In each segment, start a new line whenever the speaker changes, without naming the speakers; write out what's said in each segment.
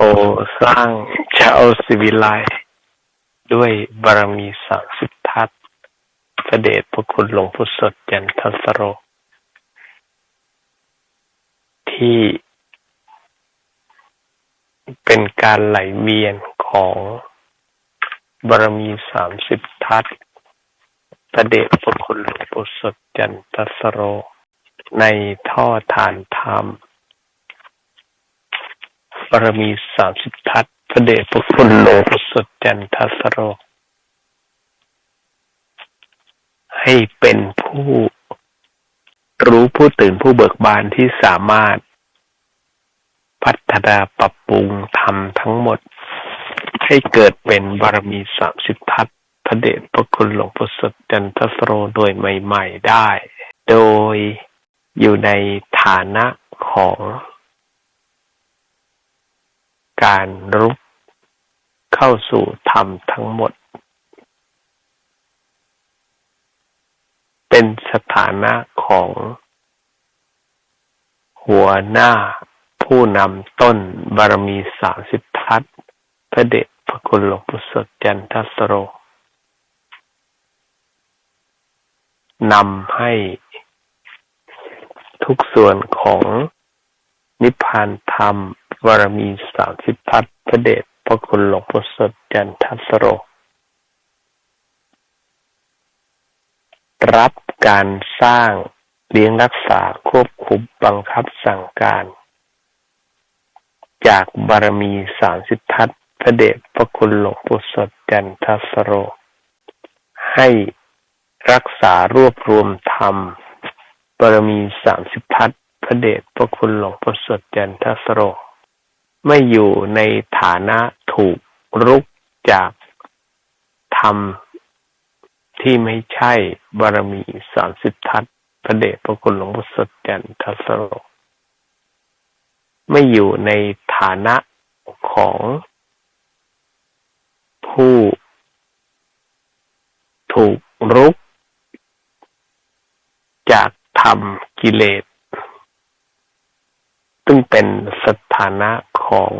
โอสร้างชาวสิวิไลด้วยบารมีสามสิบทัศน์พระเดชพระคุณหลวงพุทธสดจันทสโร ที่เป็นการไหลเวียนของบารมีสามสิบทัศน์พระเดชพระคุณหลวงพุทธสดจันทสโร ในท่อทานธรรม บารมีสามสิบทัศพระเดชพระคุณหลวงพุทธสดจันทสโร ให้เป็นผู้รู้ผู้ตื่นผู้เบิกบานที่สามารถ พัฒนาปรับปรุงทำทั้งหมด ให้เกิดเป็นบารมีสามสิบทัศพระเดชพระคุณหลวงพุทธสดจันทสโรโดยใหม่ ๆได้ โดยอยู่ในฐานะของ การรุกเข้าสู่ธรรมทั้งหมด เป็นสถานะของหัวหน้าผู้นำต้นบารมีสามสิบทัศพระเดชพระคุณหลวงปู่สดจันทสโรนำให้ทุกส่วนของนิพพานธรรม บารมีสามสิบทัศน์พระเดชพระคุณหลวงปู่สดจันทัสโร รับการสร้างเลี้ยงรักษาควบคุมบังคับสั่งการ จากบารมีสามสิบทัศพระเดชพระคุณหลวงปู่สดจันทัสโร ให้รักษารวบรวมธรรมบารมีสามสิบทัศพระเดชพระคุณหลวงปู่สดจันทัสโร ไม่อยู่ในฐานะถูกรุกจากธรรมที่ไม่ใช่บารมีสามสิบทัศพระเดชพระคุณหลวงพ่อสดจันทสโรไม่อยู่ในฐานะของผู้ถูกรุกจากธรรมกิเลส ซึ่งเป็นสถานะของ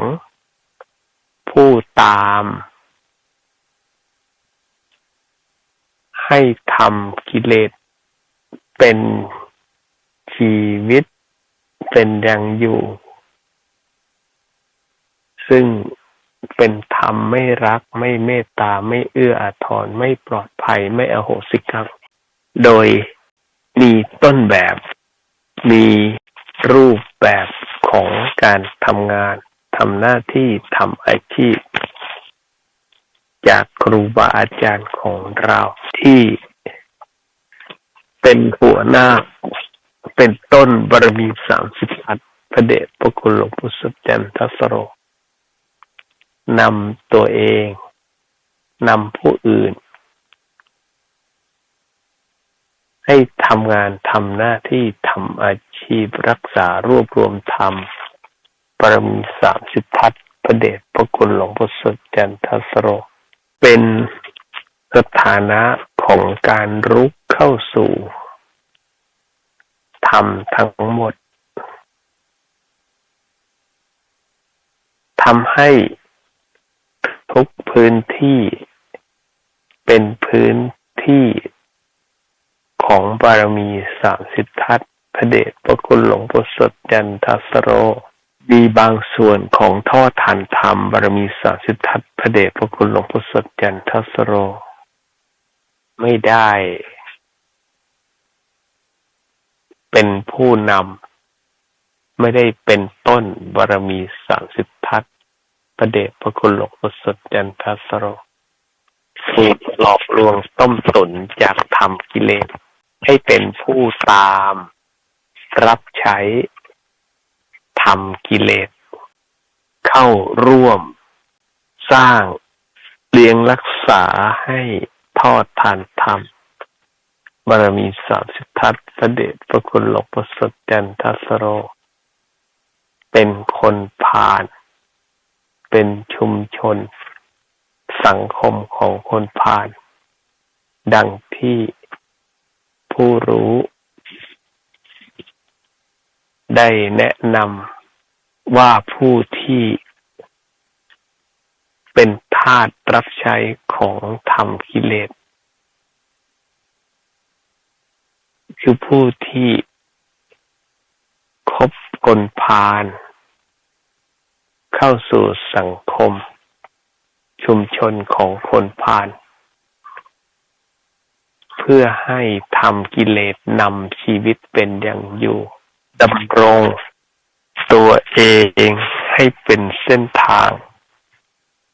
ผู้ตาม ให้ทำกิเลสเป็นชีวิตเป็นยังอยู่ ซึ่งเป็นธรรมไม่รักไม่เมตตาไม่เอื้ออาทรไม่ปลอดภัยไม่อโหสิกรรมโดยมีต้นแบบ มีรูปแบบ ของการทำงานทำหน้าที่ทำอาชีพ จากครูบาอาจารย์ของเราที่เป็นหัวหน้า เป็นต้นบารมีสามสิบอัดพระเดชพระคุณหลวงปู่สุจันทสโรนำตัวเองนำผู้อื่น ให้ทำงานทำหน้าที่ทำอา ชีพรักษารวบรวมธรรม ปรมีสามสิบทัศพระเดชพระคุณหลวงพ่อสดจันทสโร เป็นสถานะของการรุกเข้าสู่ธรรมทั้งหมดทำให้ทุกพื้นที่เป็นพื้นที่ของบารมีสามสิบทัศ พระเดชพระคุณหลวงพ่สดจันทัสโร มีบางส่วนของท่อทานธรรมบารมีสาสิทธัตพระเดชพระคุณหลวงพ่สดจันทัสโร ไม่ได้ เป็นผู้นำไม่ได้เป็นต้นบารมีสามสิบทัศพระเดชพระคุณหลวงพ่สดจันทัสโรถูกหลอกลวงต้มตุนจากธรรมกิเลสให้เป็นผู้ตาม รับใช้ทำกิเลส เข้าร่วม สร้างเลี้ยงรักษาให้ทอดทานธรรมบารมีสามสิบทัศพระเดชพระคุณหลวงพ่อสดจันทสโร เป็นคนผ่าน เป็นชุมชน สังคมของคนผ่าน ดังที่ผู้รู้ ได้แนะนำว่าผู้ที่เป็นทาสรับใช้ของธรรมกิเลส คือผู้ที่คบกลพาน เข้าสู่สังคม ชุมชนของคนพาน เพื่อให้ทำกิเลสนำชีวิตเป็นอย่างอยู่ ดำรงตัวเองให้เป็นเส้นทาง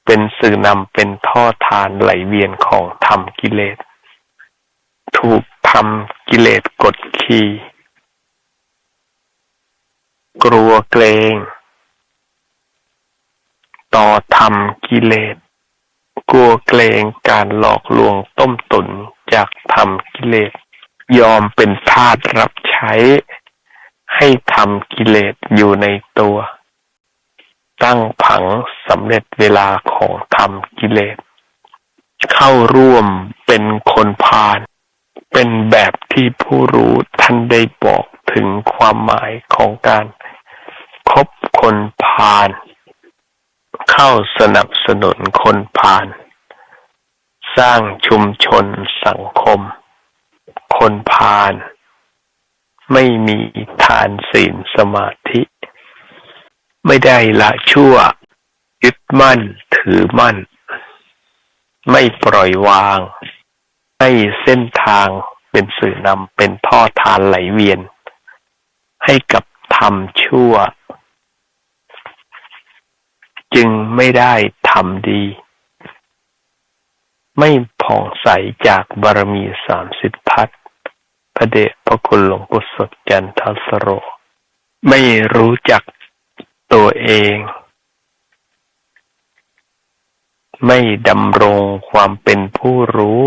เป็นสื่อนำเป็นท่อทานไหลเวียนของธรรมกิเลส ถูกทำกิเลสกดขี่กลัวเกรง ต่อธรรมกิเลส กลัวเกรงการหลอกลวงต้มตุนจากธรรมกิเลส ยอมเป็นทาสรับใช้ ให้ทำกิเลสอยู่ในตัว ตั้งผังสำเร็จเวลาของทำกิเลส เข้าร่วมเป็นคนพาลเป็นแบบที่ผู้รู้ท่านได้บอกถึงความหมายของการคบคนพาลเข้าสนับสนุนคนพาลสร้างชุมชนสังคม คนพาล ไม่มีทานศีลสมาธิ ไม่ได้ละชั่ว ยึดมั่นถือมั่น ไม่ปล่อยวาง ให้เส้นทางเป็นสื่อนำเป็นท่อทานไหลเวียน ให้กับทำชั่ว จึงไม่ได้ทำดี ไม่ผ่องใสจากบารมีสามสิบทัศ พระเดชพระคุณหลวงปู่สดจันทสโร ไม่รู้จักตัวเอง ไม่ดำรงความเป็นผู้รู้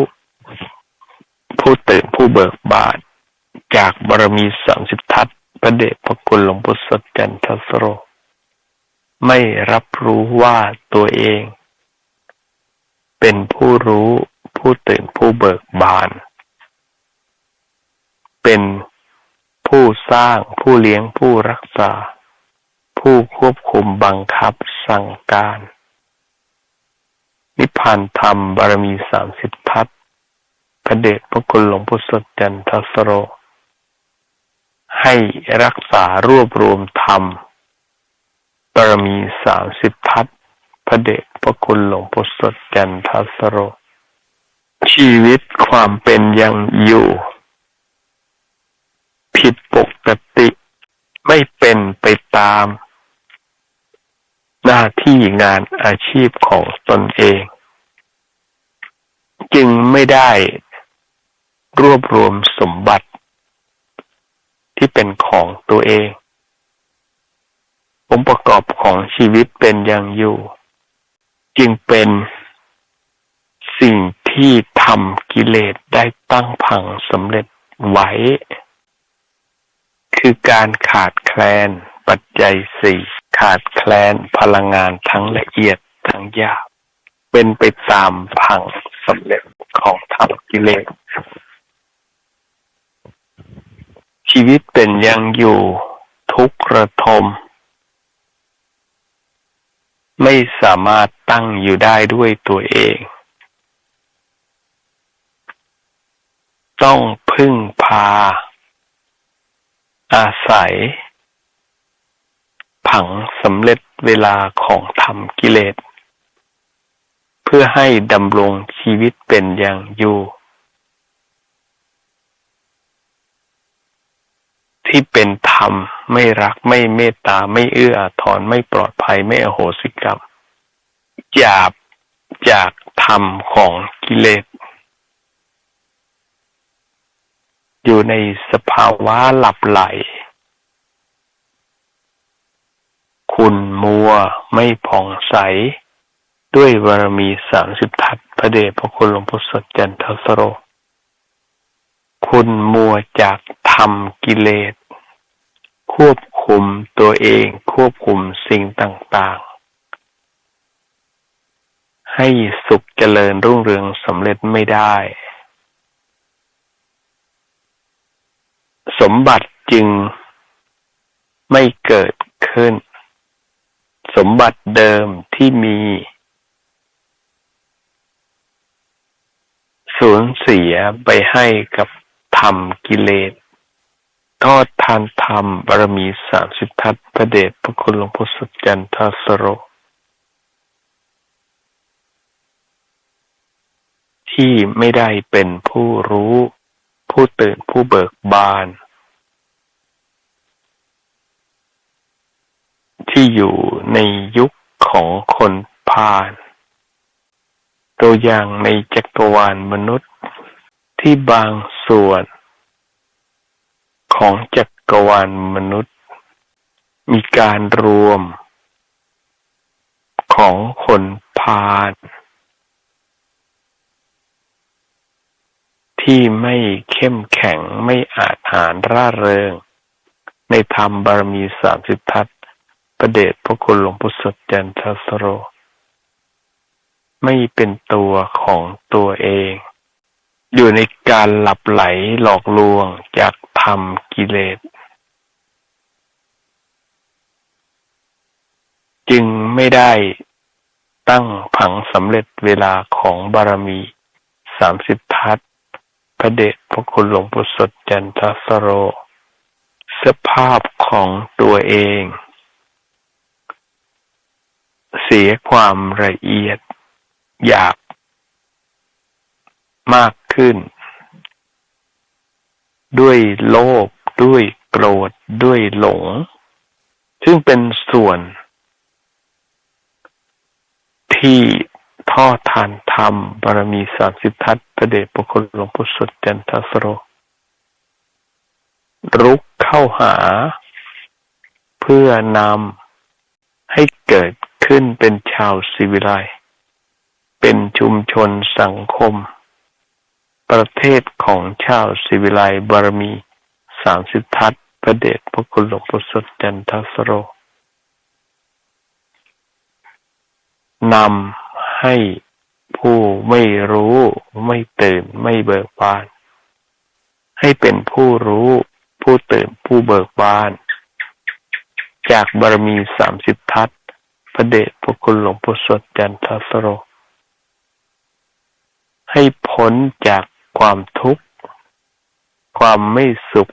ผู้ตื่นผู้เบิกบานจากบารมีสามสิบทัศพระเดชพระคุณหลวงปู่สดจันทสโร ไม่รับรู้ว่าตัวเอง เป็นผู้รู้ผู้ตื่นผู้เบิกบาน เป็นผู้สร้างผู้เลี้ยงผู้รักษา ผู้ควบคุมบังคับสั่งการ นิพพานธรรมบารมีสามสิบทัศพระเดชพระคุณหลวงพ่อสดจันทสโร ให้รักษารวบรวมธรรมบารมีสามสิบทัศพระเดชพระคุณหลวงพ่อสดจันทสโร ชีวิตความเป็นยังอยู่ ผิดปกติ ไม่เป็นไปตาม หน้าที่งานอาชีพของตนเอง จึงไม่ได้รวบรวมสมบัติที่เป็นของตัวเององค์ประกอบของชีวิตเป็นอย่างอยู่ จึงเป็นสิ่งที่ทำกิเลสได้ตั้งพังสำเร็จไว้ คือการขาดแคลน ปัจจัยสี่ขาดแคลนพลังงานทั้งละเอียดทั้งหยาบเป็นไปตามพังสำเร็จของธรรมกิเลสชีวิตเป็นยังอยู่ทุกระทม ไม่สามารถตั้งอยู่ได้ด้วยตัวเอง ต้องพึ่งพา อาศัย ผังสำเร็จเวลาของธรรมกิเลส เพื่อให้ดำรงชีวิตเป็นอย่างอยู่ที่เป็นธรรมไม่รักไม่เมตตาไม่เอื้ออาทรไม่ปลอดภัยไม่อโหสิกรรมหยาบจากธรรมของกิเลส อยู่ในสภาวะหลับไหล คุณมัวไม่ผ่องใส ด้วยบารมีสามสิบทัศพระเดชพระคุณหลวงพ่อสดจันทสโร คุณมัวจากทำกิเลส ควบคุมตัวเองควบคุมสิ่งต่างๆ ให้สุขเจริญรุ่งเรืองสำเร็จไม่ได้ สมบัติจึงไม่เกิดขึ้น สมบัติเดิมที่มีสูญเสียไปให้กับธรรมกิเลส ทอดทานธรรมบารมีสามสิบทัศพระเดชพระคุณหลวงพ่อสุจันทสโร ที่ไม่ได้เป็นผู้รู้ ผู้ตื่นผู้เบิกบาน ที่อยู่ในยุคของคนพาลตัวอย่างในจักรวาลมนุษย์ที่บางส่วน ของจักรวาลมนุษย์ มีการรวม ของคนพาลที่ไม่เข้มแข็งไม่อาจหารร่าเริง ในธรรมบารมีสามสิบทัศ ประเดชพระคุณหลวงพุทธจันทสโร ไม่เป็นตัวของตัวเอง อยู่ในการหลับไหลหลอกลวงจากธรรมกิเลส จึงไม่ได้ตั้งผังสำเร็จเวลาของบารมีสามสิบทัศพระเดชพระคุณหลวงปู่สดจันทสโร สภาพของตัวเอง เสียความละเอียดอยากมากขึ้น ด้วยโลภด้วยโกรธด้วยหลง ซึ่งเป็นส่วน ที่ทอทานธรรมบารมีสามสิบทัศพระเดชพระคุณหลวงพุทธสดจันทสโร รุกเข้าหา เพื่อนำให้เกิด ขึ้นเป็นชาวศิวิไลเป็นชุมชนสังคม ประเทศของชาวศิวิไลบารมีสามสิบทัศพระเดชพระคุณหลวงพุทธสดจันทสโรนำให้ผู้ไม่รู้ไม่ตื่นไม่เบิกบาน ให้เป็นผู้รู้ผู้ตื่นผู้เบิกบาน จากบารมีสามสิบทัศ พระเดชพระคุณหลวงพ่อสดจันทสโร ให้พ้นจากความทุกข์ ความไม่สุข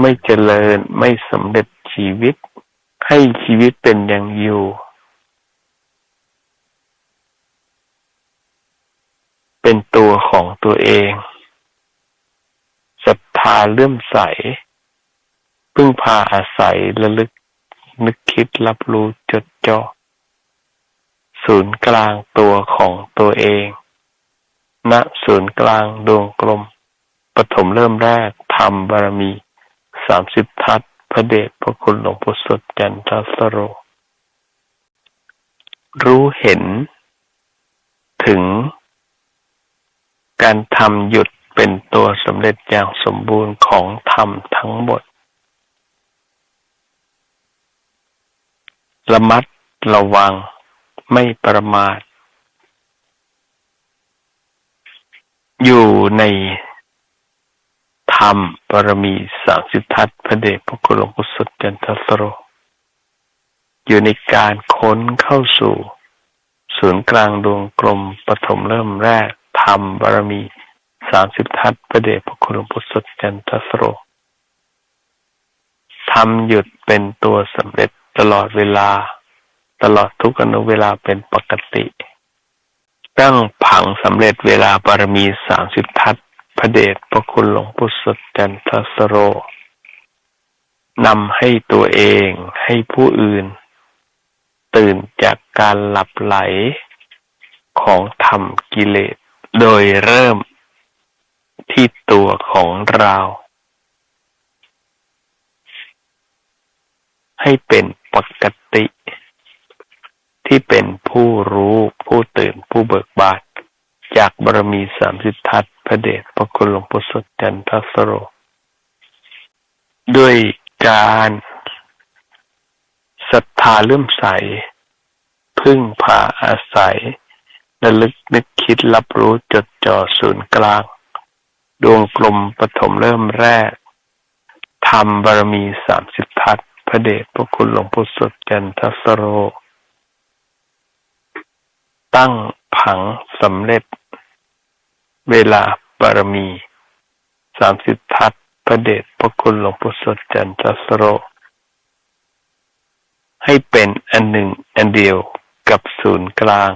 ไม่เจริญไม่สำเร็จชีวิต ให้ชีวิตเป็นอย่างอยู่ เป็นตัวของตัวเองศรัทธาเลื่อมใส พึ่งพาอาศัยระลึก นึกคิดรับรู้จดจ่อศูนย์กลางตัวของตัวเอง ณ ศูนย์กลางดวงกลม ปฐมเริ่มแรกทำบารมี สามสิบทัศพระเดชพระคุณหลวงปู่สดจันทสโร รู้เห็น ถึง การทำหยุดเป็นตัวสำเร็จอย่างสมบูรณ์ของธรรมทั้งหมด ระมัดระวัง ไม่ประมาท อยู่ในธรรมปรมีสามสิทธัตพระเดชพระคุณหลวงปู่สุดจันทสโร อยู่ในการค้นเข้าสู่ ศูนย์กลางดวงกลมปฐมเริ่มแรกธรรมบารมีสามสิบทัศประเดชพระคุณหลวงพุทธจันทสโรทำหยุดเป็นตัวสำเร็จ ตลอดเวลา ตลอดทุกอนุเวลาเป็นปกติ ตั้งผังสำเร็จเวลาบารมีสามสิบทัศพระเดชพระคุณหลวงพุทธจันทสโรนำให้ตัวเองให้ผู้อื่น ตื่นจากการหลับไหลของธรรมกิเลส โดยเริ่มที่ตัวของเรา ให้เป็นปกติ ที่เป็นผู้รู้ผู้ตื่นผู้เบิกบานจากบารมีสามสิทธัตพระเดชพระคุณหลวงปู่สดจันทสโร ด้วยการศรัทธาเลื่อมใส พึ่งพาอาศัยระลึกนึกคิดรับรู้จดจ่อศูนย์กลาง ดวงกลมปฐมเริ่มแรกทำบารมีสามสิบทัศพ ระเดชพระคุณหลวงพุทธจันทสโร ตั้งผังสำเร็จ เวลาบารมีสามสิบทัศพระเดชพระคุณหลวงปู่สดจันทสโร ให้เป็นอันหนึ่งอันเดียวกับศูนย์กลาง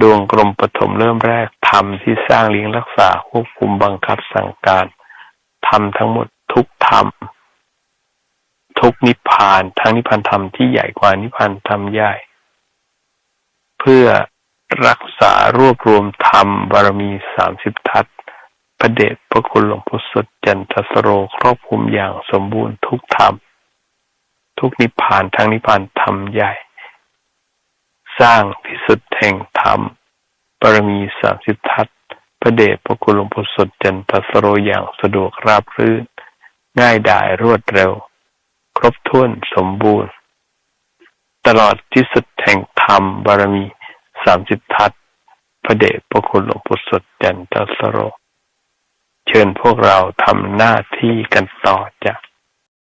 ดวงกลมปฐมเริ่มแรกธรรมที่สร้างเลี้ยงรักษาควบคุมบังคับสั่งการทำทั้งหมดทุกธรรม ทุกนิพพานทั้งนิพพานธรรมที่ใหญ่กว่านิพพานธรรมใหญ่ เพื่อรักษารวบรวมธรรมบารมีสามสิบทัศน์พระเดชพระคุณหลวงพ่อสดจันทสโรครอบคลุมอย่างสมบูรณ์ทุกธรรม ทุกนิพพานทั้งนิพพานธรรมใหญ่ สร้างที่สุดแห่งธรรมบารมีสามสิบทัศน์พระเดชพระคุณหลวงพ่อสดจันทสโรอย่างสะดวกราบรื่น ง่ายดายรวดเร็ว ครบถ้วนสมบูรณ์ ตลอดที่สุดแห่งธรรมบารมีสามสิบทัศพระเดชพระคุณหลวงปู่สดจันทสโร เชิญพวกเราทำหน้าที่กันต่อจาก